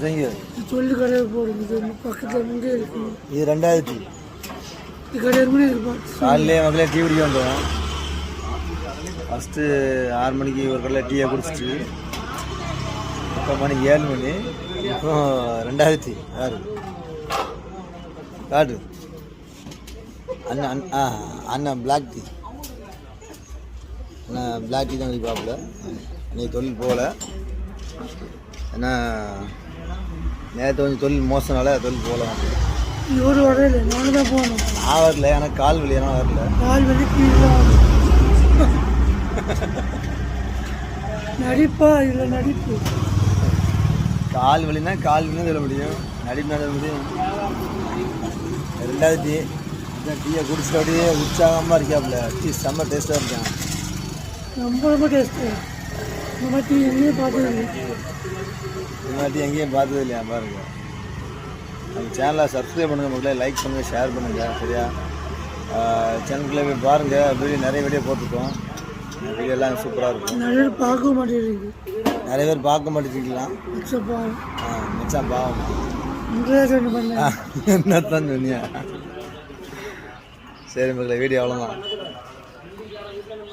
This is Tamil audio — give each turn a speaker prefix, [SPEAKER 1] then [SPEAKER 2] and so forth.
[SPEAKER 1] சரிங்க
[SPEAKER 2] சொல்லி கடையை போடுங்க இது பக்கத்தில் முன்னே இருக்கு
[SPEAKER 1] இது ரெண்டாயிரத்தி
[SPEAKER 2] இது கடை முன்னே இருப்பான்
[SPEAKER 1] காலையிலே மக்களே டீ குடிக்க வந்தோம் ஃபஸ்ட்டு ஆறு மணிக்கு ஒரு கடையில் டீயை குடிச்சிட்டு இப்போ மணி ஏழு மணி இப்போ ரெண்டாயிரத்தி ஆறு காட்டு அண்ணன் அண்ணன் ஆ அண்ணன் பிளாக் டீ அண்ணன் பிளாக் டீ தான் குடிப்பாப்புல இன்னைக்கு தொழில் போகல ஏன்னா நேற்று கொஞ்சம் தொழில் மோசனால தொழில் போகல.
[SPEAKER 2] இவர் வரையில நானும் தான் போகணும்.
[SPEAKER 1] நான் வரல எனக்கு கால் வலி ஆனால் வரல.
[SPEAKER 2] கால் வலி நடிப்பா இல்லை நடிப்பு?
[SPEAKER 1] கால் வலினா கால் வலின்னு சொல்ல முடியும். நடிப்பு சொல்ல முடியும். ரெண்டாவது டீ டீயை குடிச்சிட்டு அப்படியே உற்சாகமாக இருக்காப்புல டீ செம்ம டேஸ்ட்டாக இருக்கான்.
[SPEAKER 2] ரொம்ப ரொம்ப டேஸ்ட்டு மாதிரி எங்கேயும் பார்த்தது
[SPEAKER 1] இந்த மாதிரி டீ எங்கேயும் பார்த்தது இல்லையா பாருங்க. நம்ம சேனலை சப்ஸ்கிரைப் பண்ணுங்கள் மக்களே லைக் பண்ணுங்கள் ஷேர் பண்ணுங்கள் சரியா? சேனலுக்குள்ளே போய் பாருங்கள் வீடியோ நிறைய வீடியோ போட்டிருக்கோம். வீடியோ எல்லாம் சூப்பராக இருக்கும்.
[SPEAKER 2] நிறைய பேர் பார்க்க மாட்டேங்குது
[SPEAKER 1] நிறைய பேர் பார்க்க மாட்டேங்கிறீங்களாம் மச்சான் பாவம். என்னத்தான் சொன்னியா? சரி மக்களே வீடியோ அவ்வளோதான்